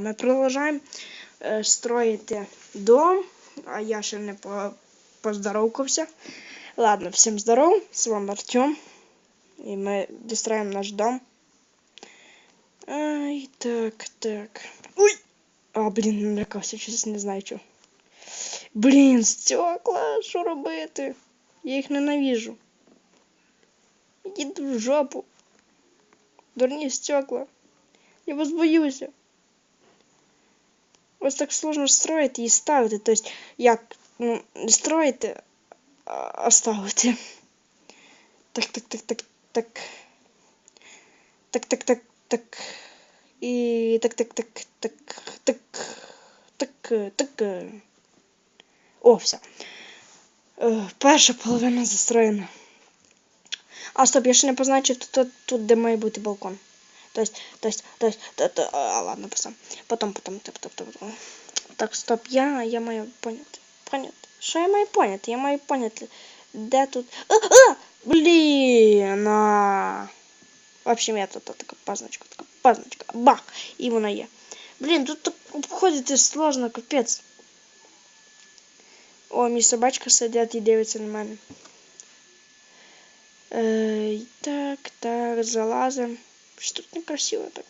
Ми продовжуємо е, строїти дом, а я ще не поздоровкався. Ладно, всім здоров, з вами Артем. І ми достроїмо наш дом. Ай, так, так. Ой! А, блін, налякався, щось не знаю чого. Блін, стекла, що робити? Я їх ненавижу. Ідіть в жопу. Дурні стекла. Я вас боюся. Ось так сложно строїти і ставити. Тобто, як ну, строїти, а ставити. Так, так, так, так, так. Так, так, так, так. І так, так, так, так, так, так, так. О, все. Е, Перша половина застроєна. А, стоп, я ще не позначив тут, тут, тут де має бути балкон. Тобто, тобто, тобто, тобто, а, ладно, потом. Потом, потом, потом, потом, потом. Так, стоп, я, я маю поняти. Поняти. Що я маю поняти? Я маю поняти, де тут. А, а! Блін! А! В общем, я тут така позначка, така позначка. Бах! І вона є. Блін, тут так обходити сложно, капець. О, мій собачка сидить і дивиться на мене. Так, так, залазим. Тут некрасиво так.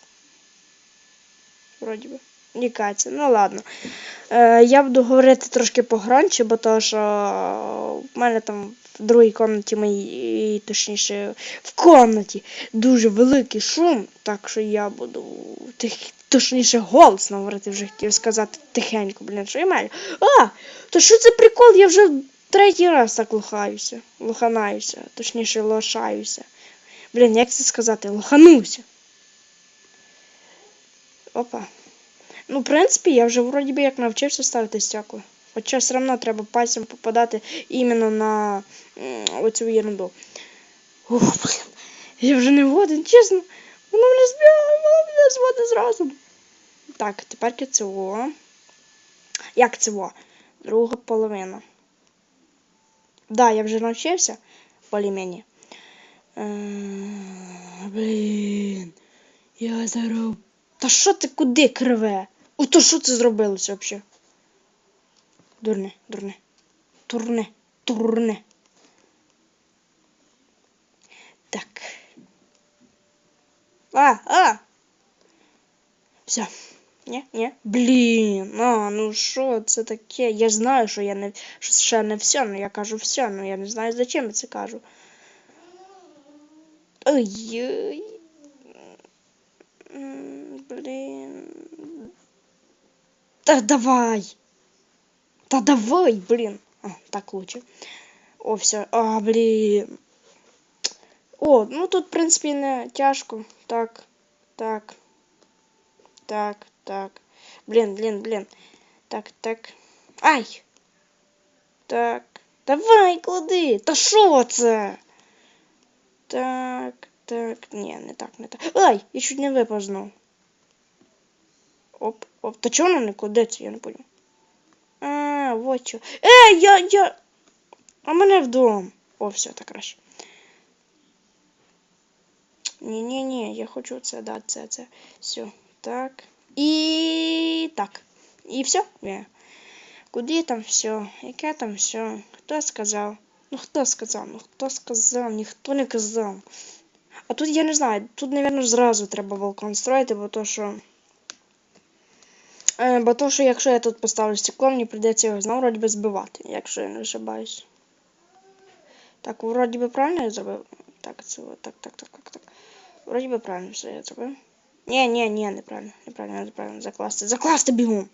Вроді би. Не каться. Ну ладно. Е, я буду говорити трошки погранче, бо то, що в мене там в другій кімнаті моїй, точніше, в кімнаті дуже великий шум, так що я буду тих, точніше голосно говорити, вже хотів сказати тихенько, блін, що я маю. А! То що це прикол? Я вже третій раз так лохаюся. Лоханаюся, точніше лошаюся. Блін, як це сказати? Лохануся. Опа. Ну, в принципі, я вже вроді би як навчився ставити стекла. Хоча все одно треба пальцем попадати іменно на оцю ерунду. Ух, блін. Я вже не воден, чесно. Воно мене збігає, воно мене зводить зразу. Так, тепер цього. Як цього? Друга половина. Да, я вже навчився более-менее. Е, Блін. Я зараз. Та що ти куди криве? О, то що це зробилося взагалі? Дурне, дурне. Турне, турне. Так. А, а! Все. Ні, ні. Блін, а, ну що це таке? Я знаю, що я не що ще не все, але я кажу все, але я не знаю, зачем я це кажу. Ой-ой. М, Блін. Та давай. Та давай, блін. А, так лучше. О, все. А, блін. О, ну тут, в принципі, не тяжко. Так, так. Так, так. Блін, блін, блін. Так, так. Ай! Так. Давай, клади! Та що це? Так, так. Ні, не так, не так. Ай! Я чуть не випав знов. Оп, оп. Та чого воно не кладеться, я не понял. А, вот що. Ей, я, я. А мене вдома. О, все, так краще. Ні-ні-ні, я хочу це, да, це, це. Все. Так. І так. І все? Ні. Куди там все? Яке там все? Хто сказав? Ну хто сказав? Ну хто сказав? Ніхто не казав. А тут я не знаю, тут, мабуть, зразу треба балкон строїти, бо то що. Е, бо то, що якщо я тут поставлю стекло, мені прийдеться його знову вроді би збивати, якщо я не ошибаюсь. Так, вроді би правильно я зробив? Так, це так, так, так, так, так. Вроді би правильно все я зробив. Ні, ні, ні, неправильно, неправильно, неправильно. Закласти. Закласти бігом.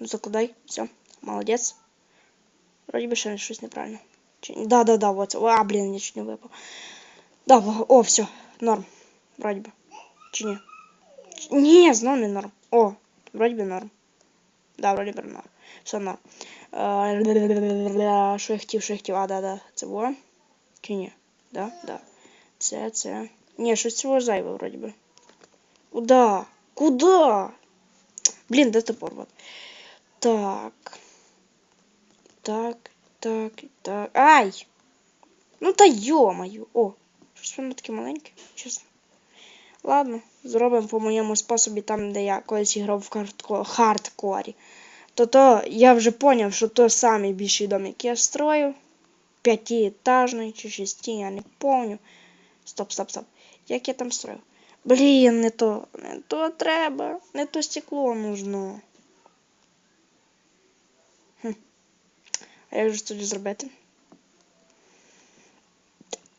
Ну закладай, все, молодець. Вроді би ще щось неправильно. Чи... Да, да, да, вот. А, блін, я чуть не випав. Да, во- о, все, норм. Вроді би. Чи ні? Чи- Ні, знов не норм. О, вроді би норм. Да, вроді би норм. Все норм. Е, Що я хотів, що я хотів? А, да, да. Це во. Чи ні? Да, да. Це, це. Ні, щось цього зайве, вроді би. Куда? Куда? Блин, да топор вот. Так. Так, так, так. Ай! Ну та ё-моё. О, щось воно таке маленьке, чесно. Ладно, зробимо по моєму способі там, де я колись грав в хардко- хардкорі. То то я вже поняв, що то самий більший дом, який я строю. П'ятиэтажний чи шести, я не помню. Стоп, стоп, стоп. Як я там строїв? Блін, не то, не то треба, не то стекло нужно. А як же тоді зробити?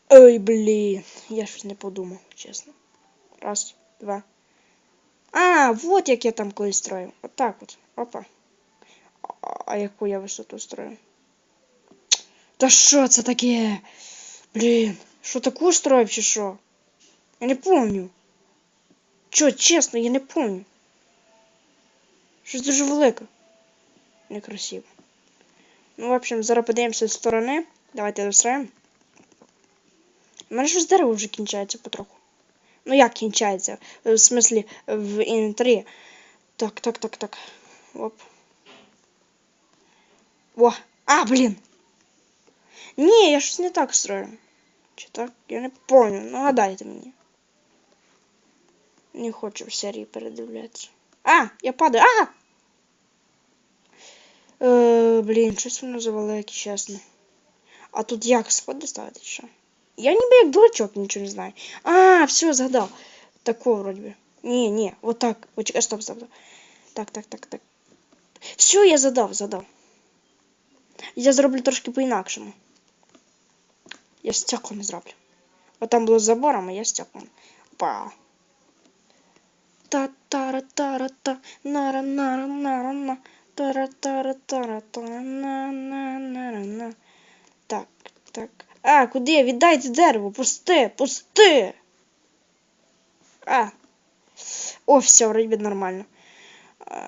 Ой, блін, я щось не подумав, чесно. Раз, два. А, вот як я там колись строїв. Отак от. Опа. А, а яку я висоту строю? Та що це таке? Блін, що таку строїв чи що? Я не помню. Чо, чесно, я не помню. Щось дуже велике. Некрасиво. Ну, в общем, зараз подивимося з сторони. Давайте достроїмо. У мене щось дерево вже кінчається потроху. Ну як кінчається? В смислі, в інвентарі. Так, так, так, так. Оп. О! А, блін! Ні, я щось не так строю. Чи так? Я не помню. Нагадайте мені. Не хочу в серії передивлятися. А! Я падаю. А! Е, блін, щось воно завелике, чесно. А тут як сходи ставити що? Я ніби як дурачок нічого не знаю. А, все, згадав. Тако вроді би. Ні, ні, вот так. О, чекай, стоп, стоп, стоп. Так, так, так, так. Все, я задав, задав. Я зроблю трошки по-інакшому. Я стеклом зроблю. От там було з забором, а я стеклом. Па. та тара тара та нара нара нара на Тара Так, так. А, куди? Віддайте дерево, пусти, пусти. А. О, все, вроді би нормально. А,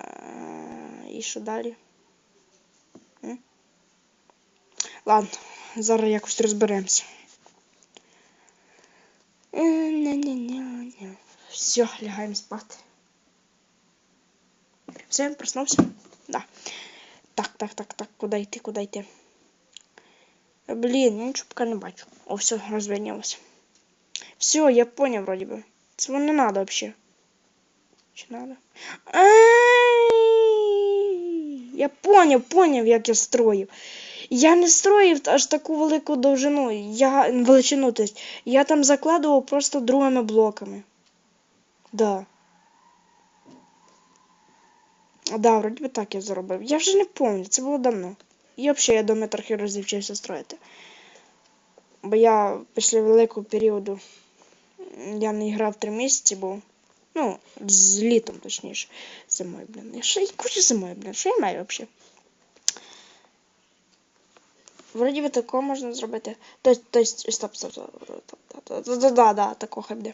і що далі? Ладно, зараз якось розберемося. Все, лягаємо спати. Все, проснувся? Да. Так, так, так, так, куди йти, куди йти? Блін, нічого поки не бачу. О, все, розвернілося. Все, я понял вроде бы. Цього не надо вообще. Чи надо? Я поняв, поняв, як я строїв. Я не строїв аж таку велику довжину, я, величину, то есть, я там закладував просто другими блоками. Да. Да, вроді би так я зробив. Я вже не пам'ятаю, це було давно. І взагалі я дома трохи розвивчився строїти. Бо я після великого періоду я не грав три місяці, бо. Ну, з літом, точніше. Зимою, блін. Я ще кучу зимою, блін. Що я маю взагалі? Вроді би такого можна зробити. Тобто, тобто, стоп, стоп, стоп. Да, да, да, да, да, такого хай буде.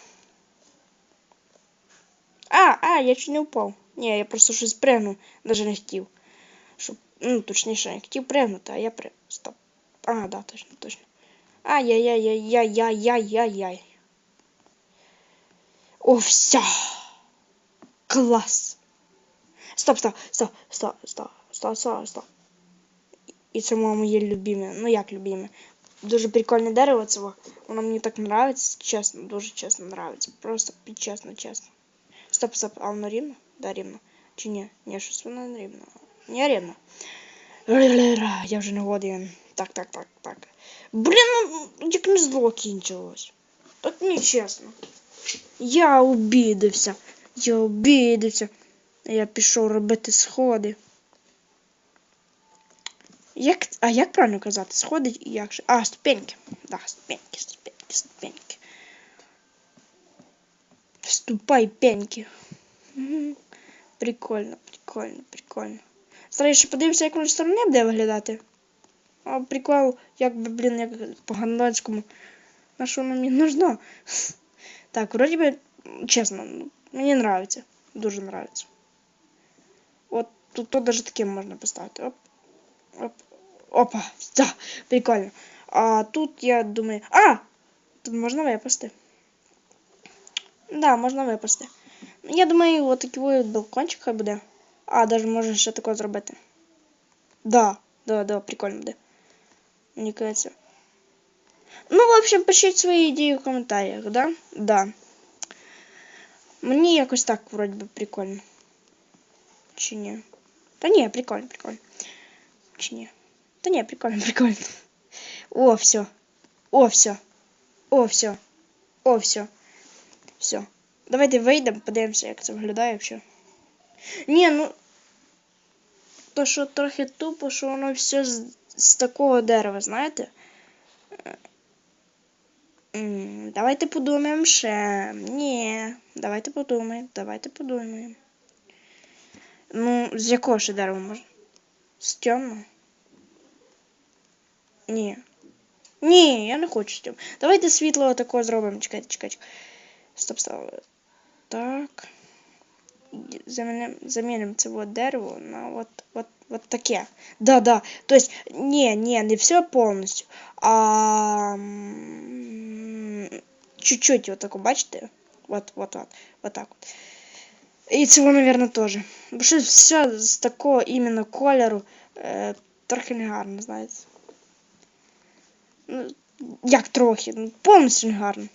А, а, я чуть не упав. Ні, я просто щось пригнув, навіть не хотів. Щоб, ну, точніше, хотів пригнути, а я при... Стоп. А, да, точно, точно. Ай-яй-яй-яй-яй-яй-яй-яй. О, все. Клас. Стоп, стоп, стоп, стоп, стоп, стоп, стоп, стоп. І це моє любиме. Ну як любиме. Дуже прикольне дерево це. Воно мені так нравиться, чесно, дуже чесно нравиться. Просто чесно, чесно. Стоп, стоп, а воно рівно? Да, рівно. Чи ні? Ні, щось воно не рівно. Не. Я вже не годен. Так, так, так, так. Блін, ну як не зло кінчилось. Так нечесно. Я обідався. Я обідався. Я пішов робити сходи. Як, а як правильно казати? Сходи і як же? А, ступеньки. Да, ступеньки, ступеньки, ступеньки. Ступай, пеньки. Прикольно, прикольно, прикольно. Зараз ще подивимося, як воно з сторони буде виглядати. А прикол, як би, блін, як по ганадському. На що воно мені нужно? Так, вроді би Чесно, мені нравиться. Дуже нравится. От тут, тут даже таким можна поставити. Оп. Оп. Опа. Да, прикольно. А тут я думаю. А! Тут можна випасти. Да, можна випасти. Я думаю, от такий от балкончик хай буде. А, даже можна ще таке зробити. Да, да, да, прикольно буде. Мені кажется. Ну, в общем, пишіть свої ідеї в коментарях, да? Да. Мені якось так вроді би прикольно. Чи ні? Та ні, прикольно, прикольно. Чи ні? Та ні, прикольно, прикольно. О, все. О, все. О, все. О, все. Все. Давайте вийдемо, подивимося, як це виглядає взагалі. Ні, ну. То що трохи тупо, що воно все з, з такого дерева, знаєте? Е, Давайте подумаємо ще. Ні. Давайте подумаємо. Давайте подумаємо. Ну, з якого ще дерева можна? З темного? Ні. Ні, я не хочу з темного. Давайте світло такого зробимо. Чекайте, чекайте. Стоп, стоп. Так. Це от дерево на от, от, от таке. Да, да. То есть, не, не, не все полностью, а чуть-чуть вот тако, бачите? Вот, вот, вот, вот так вот. І цього, наверное, теж. Бо що все з такого іменно кольору е, трохи не гарно, знаєте. Ну, як трохи, ну, повністю не гарно.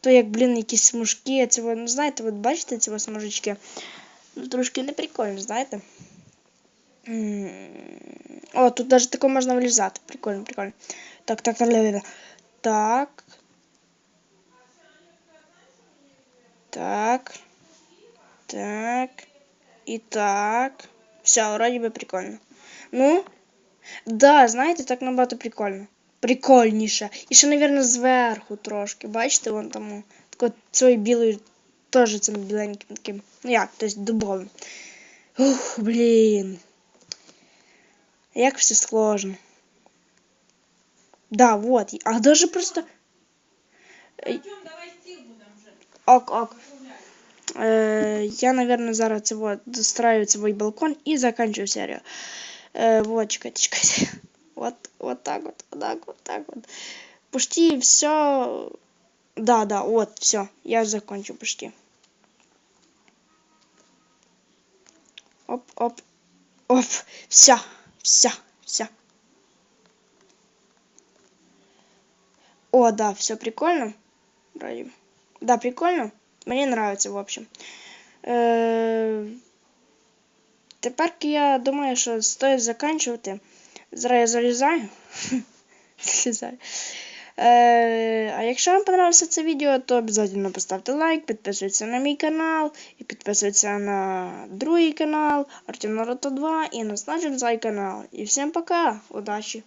То як, блін, якісь смужки, це ви, ну знаєте, от бачите ці ось смужечки? Ну, трошки не прикольно, знаєте. М, О, тут даже таке можна вилізати. Прикольно, прикольно. Так, так, так, так. Так. Так. Так. І так. Все, вроді би прикольно. Ну, да, знаєте, так набагато прикольно. Прикольніше. І ще, мабуть, зверху трошки. Бачите, вон там тако цією білою, теж цим біленьким таким. Ну як, тобто дубовим. Ух, блін. Як все сложно. Да, вот. А даже просто. Е, давай стіл будемо вже. Ок, ок. Э, я, наверное, зараз це вот достраиваю свой балкон и заканчиваю серию. Э, вот, чекайте, чекайте. Вот, вот так вот, вот так вот, так вот. Почти все. Да, да, вот, все. Я закончил почти. Оп, оп, оп. Все, все, все. О, да, все прикольно. Вроде. Да, прикольно. Мені нравится, в общем. Е, тепер я думаю, що стоїть заканчувати. Зараз я залізаю. Залізаю. Е, а якщо вам понравилося це відео, то обов'язково поставте лайк, підписуйтесь на мій канал, і підписуйтесь на другий канал Артем Наруто 2 і на наш канал. І всім пока! Удачі!